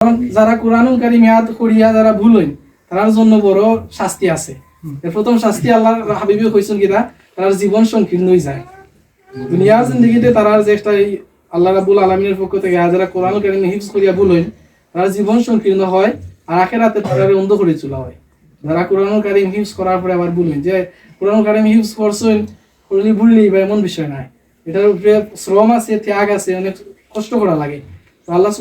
কারণ যারা কোরআনুল কারিম ইয়াদ করিয়া যারা ভুল হইন তার জন্য বড় শাস্তি আছে। প্রথম শাস্তি আল্লাহ হাবিবি কইছেন কিনা তার জীবন সংকীর্ণ হয়ে যায়। দুনিয়ার জিন্দগিতে তারার যে একটা আল্লাহ রাবুল আলমিনের পক্ষ থেকে যারা কোরআন কারিম হিফজ করিয়া ভুল হইন তার জীবন সংকীর্ণ হয় আর আখেরাতে তারা অন্ধ করে চলা হয়। যারা কোরআন কারিম হিফজ করার পরে আবার ভুল হইন যে কোরআন কারিম হিফজ করছেন করলি ভুললি বা এমন বিষয় নাই। এটার উপরে শ্রম আছে ত্যাগ আছে অনেক কষ্ট করা লাগে। আল্লাহ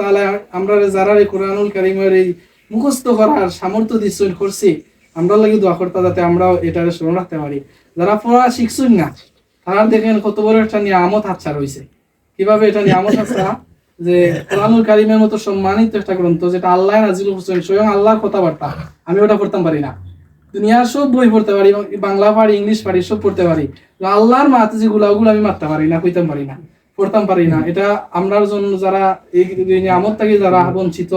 তাআলা আমরা যারা এই কোরআনুল কারিমের এই মুখস্থ করার সামর্থ্য দিচ্ছেন, করছি আমরা লাগি দোয়া করতে যাতে আমরাও এটারে স্মরণ রাখতে পারি। যারা পড়া শিখছুন না, তারা দেখেন কত বড় একটা নিয়ামত রয়েছে কীভাবে এটা নিয়ামত যে কোরআনুল কারিমের মতো সম্মানিত একটা গ্রন্থ যেটা আল্লাহ নাজিল হোসেন স্বয়ং আল্লাহর কথাবার্তা। আমি ওটা পড়তাম পারি না। দুনিয়ার সব বই পড়তে পারি, বাংলা পারি, ইংলিশ পারি, সব পড়তে পারি। আল্লাহর মাতে যেগুলো ওগুলো আমি মারতে পারি না, কইতাম পারি না। পড়তাম পারি না। এটা আমরার জন্য যারা এই নিয়ামত থেকে যারা বঞ্চিত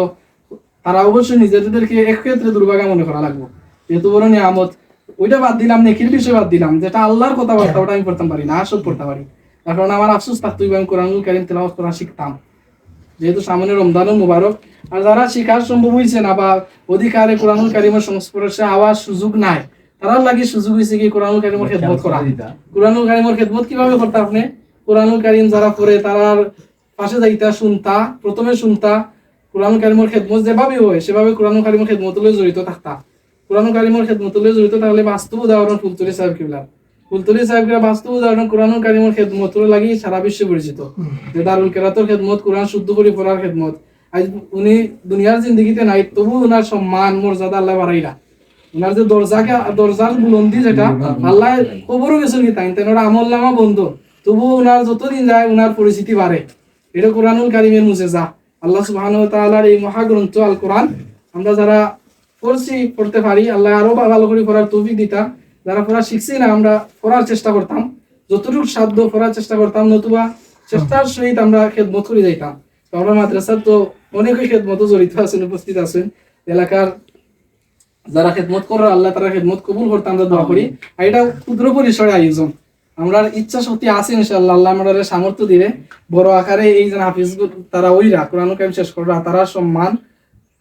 তারা অবশ্যই নিজেদেরকে এক্ষেত্রে দুর্ভাগা মনে করা লাগবে। যেহেতু বড় নিয়ামত ওইটা বাদ দিলাম নেকির বিষয় বাদ দিলাম যেটা আল্লাহর কথাবার্তা ওটা আমি পড়তাম পারি না আর সব পড়তে পারি। কারণ আমার আফসোস থাকতো আমি কোরআনুল কারিম তেলাওয়াত করা শিখতাম। যেহেতু সামনে রমজানুল মুবারক আর যারা শিকার সম্ভব হয়েছে না বা অধিকারে কোরআনুল কারিমের সংস্পর্শে আওয়ার সুযোগ নাই তারা লাগি সুযোগ হয়েছে কি কোরআনুল কারিমের খেদমত করা। কোরআনুল কারিমের খেদমত কীভাবে করতে আপনি? কোরআনুল কারিম যারা পড়ে তারার পাশে যাইতা শুনতা প্রথমে শুনতা কোরআনুল কারিমের খেদমত যেভাবে হয় সেভাবে কোরআনুল কারিমের খেদমত লয়ে জড়িত থাকতা। কোরআনুল কারিমের খেদমত লয়ে জড়িত তাহলে বাস্তব উদাহরণ ফুলতলি সাহেব কিবলা ফুলতলি সাহেব কিবলা বাস্তব উদাহরণ কোরআনুল কারিমের খেদমত লাগি সারা বিশ্বে পরিচিত। যে দারুল কেরাতর খেদমত কোরআন শুদ্ধ করে পড়ার খেদমত। আজ উনি দুনিয়ার জিন্দগিতে নাই তবু ওনার সম্মান মর্যাদা আল্লাহ বাড়াইলা। ওনার যে দরজাকে দরজার বুলন্দি যেটা আল্লাহ খবরও গেছেন কি তাই তেনার আমল নামা বন্ধ। তবু ওনার যতদিন যায় ওনার পরিচিতি বাড়ে। এটা কোরআনুল কারিমের যা আল্লাহ তাআলার এই মহাগ্রন্থ আল কোরআন আমরা যারা পড়ছি, পড়তে পারি, আল্লাহ আরও ভালো করে পড়ার তৌফিক দিতা। যারা পড়া শিখছি না, আমরা পড়ার চেষ্টা করতাম। যতটুকু সাধ্য পড়ার চেষ্টা করতাম, নতুবা চেষ্টার সহিত আমরা খেদমত করে যাইতাম। তো আমরা মাদ্রাসার তো অনেকই খেদমত জড়িত আছেন, উপস্থিত আছেন। এলাকার যারা খেদমত করে আল্লাহ তারা খেদমত কবুল করতাম আমরা দোয়া করি। আর এটা ক্ষুদ্র পরিসরে আয়োজন। আমরা ইচ্ছা শক্তি আছে ইনশাআল্লাহ, আল্লাহ আমাদের সামর্থ্য দিবে। বড় আকারে এই যে হাফিজ তারা ওইরা কোরআন কারিম শেষ করা তারা সম্মান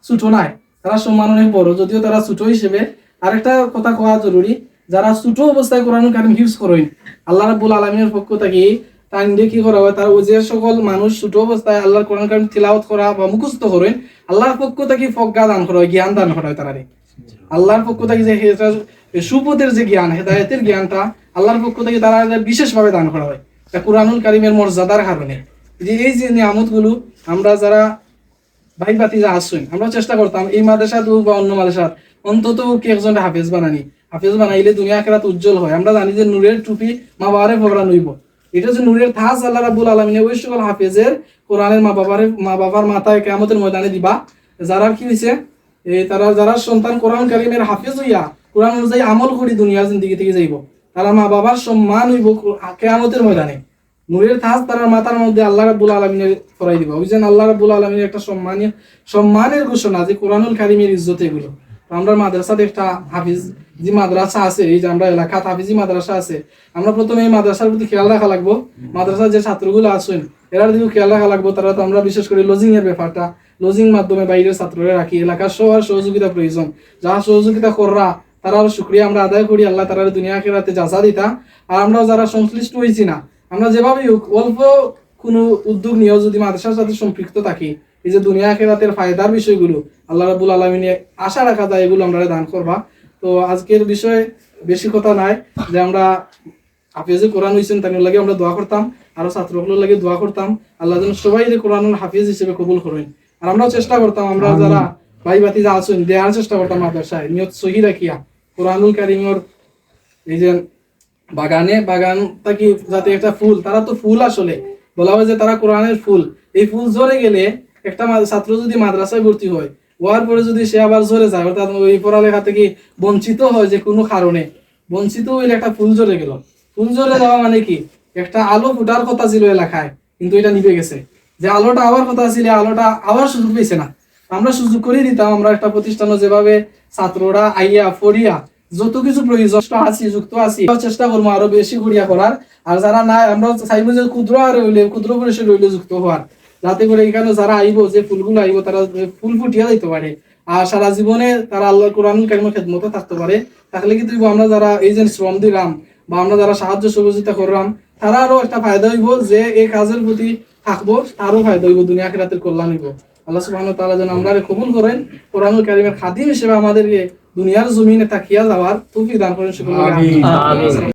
ছোট নাই। তারা সম্মান অনেক বড়, যদিও তারা ছোট হিসেবে। আরেকটা কথা কোয়া জরুরি, যারা ছোট অবস্থায় কোরআন কারিম ইউজ করেন, আল্লাহ রাব্বুল আলমিনের পক্ষ থেকে টাইম দিয়ে কি করা হয়, তার যে সকল মানুষ ছোট অবস্থায় আল্লাহর কোরআন কারিম তিলাওয়াত করা বা মুখস্থ করেন, আল্লাহর পক্ষ থেকে ফজ্ঞা দান করা হয়, জ্ঞান দান করা হয় তারা আল্লাহর পক্ষ থেকে যে সুপথের যে জ্ঞান, হেদায়তের জ্ঞানটা আল্লাহর পক্ষ থেকে তারা বিশেষভাবে দান করা হয় তা কোরআনুল কারিমের মর্যাদার কারণে। যে, এই যে নিয়ামতগুলো আমরা যারা ভাই বাতি যা আসছেন আমরা চেষ্টা করতাম এই মাদ্রাসাত হোক বা অন্য মাদ্রাসাত, অন্তত কি একজন হাফেজ বানানি। হাফেজ বানাইলে দুনিয়া খেলাত উজ্জ্বল হয়। আমরা জানি যে নূরের টুপি মা বাবারে ফবরা নইব। এটা যে নূরের থাস আল্লাহ রাবুল আলমিনে ওই সকল হাফেজের কোরআনের মা বাবারে মা বাবার মাথায় কেমতের ময়দানে দিবা। যারা কি হয়েছে তারা, যারা সন্তান কোরআন কালিমের হাফেজ হইয়া, কোরআন অনুযায়ী আমল করি দুনিয়ার জিন্দগি থেকে যাইব। তারা মা বাবার সম্মান হইব কেয়ামতের ময়দানে। নূরের থাস তার মাথার মধ্যে আল্লাহ রাব্বুল আলমিনের ফরাই দিব। যে আল্লাহ রাব্বুল আলমিনের একটা সম্মানীয় সম্মানের ঘোষণা যে কোরআনুল কারিমের ইজ্জত এগুলো। আমরা মাদ্রাসাতে একটা হাফিজ যে মাদ্রাসা আছে, এই যে আমরা এলাকাত হাফিজি মাদ্রাসা আছে, আমরা প্রথমে এই মাদ্রাসার প্রতি খেয়াল রাখা লাগবো। মাদ্রাসার যে ছাত্রগুলো আছেন এরা দিকেও খেয়াল রাখা লাগবো। তারা তো আমরা বিশেষ করে লজিং এর ব্যাপারটা লজিং মাধ্যমে বাইরের ছাত্ররা রাখি। এলাকার সবার সহযোগিতা প্রয়োজন। যারা সহযোগিতা কররা তারা শুক্রিয়া আমরা আদায় করি আল্লাহ তারা দুনিয়া খেরাতে যাচা দিতা। আর আমরা যারা সংশ্লিষ্ট হয়েছি না আমরা যেভাবে হোক অল্প কোনো উদ্যোগ নিয়েও যদি মাদ্রাসার সাথে সম্পৃক্ত থাকি এই যে দুনিয়া খেরাতের ফায়দার বিষয়গুলো আল্লাহ রাবুল আলমিনে আশা রাখা যায় এগুলো আমরা দান করবা। তো আজকের বিষয়ে বেশি কথা নাই যে আমরা হাফিজে কোরআন হয়েছেন তাদের লাগে আমরা দোয়া করতাম আরও ছাত্রগুলোর লাগে দোয়া করতাম। আল্লাহ যেন সবাই যে কোরআনুল হাফিজ হিসেবে কবুল করেন। আর আমরাও চেষ্টা করতাম আমরা যারা ভাই বাতি যা আছেন, দেওয়ার চেষ্টা করতাম মাদ্রাসায়। নিয়ত সহি রাখিয়া। কোরআনুল কারিমর এই যে বাগানে, বাগান থাকি যাতে একটা ফুল? তারা তো ফুল আসলে। বলা হয় যে তারা কোরআনের ফুল। এই ফুল ঝরে গেলে একটা ছাত্র যদি মাদ্রাসায় ভর্তি হয় হওয়ার পরে যদি সে আবার ঝরে যায়, অর্থাৎ ওই পড়ালেখা থেকে বঞ্চিত হয় যে কোনো কারণে, বঞ্চিত হইলে একটা ফুল ঝরে গেল। ফুল ঝরে যাওয়া মানে কি? একটা আলো ফুটার কথা ছিল এলাকায়, কিন্তু এটা নিভে গেছে। যে আলোটা আবার কথা ছিল, আলোটা আবার সুযোগ পেয়েছে না। আমরা সুযোগ করে দিতাম আমরা একটা প্রতিষ্ঠানে যেভাবে ছাত্ররা আইয়া পড়িয়া যত কিছু প্রয়োজন আছি, যুক্ত আছি চেষ্টা করব আরও বেশি করিয়া করার। আর যারা নাই, আমরা চাইব যে ক্ষুদ্র আর হইলে ক্ষুদ্র পরিসরে হইলে যুক্ত হওয়ার। যাতে করে এখানে যারা আইব, যে ফুলগুলো আইব, তারা ফুল ফুটিয়া দিতে পারে। আর সারা জীবনে তারা আল্লাহ কোরআন কারিমের খেদমতে থাকতে পারে, তাহলে কিন্তু আমরা যারা এই যে শ্রম দিলাম, বা আমরা যারা সাহায্য সহযোগিতা করলাম, তারা আরও একটা ফায়দা হইব যে এই কাজের প্রতি থাকব, তারও ফায়দা হইব দুনিয়া আখিরাতের কল্যাণ হইব। আল্লাহ সুবাহ তালা তাআলা যেন আমরা কবুল করেন কোরআনুল কারিমের খাদিম হিসেবে আমাদেরকে দুনিয়ার জমিনে তাকিয়া যাওয়ার তুফি দান করেন।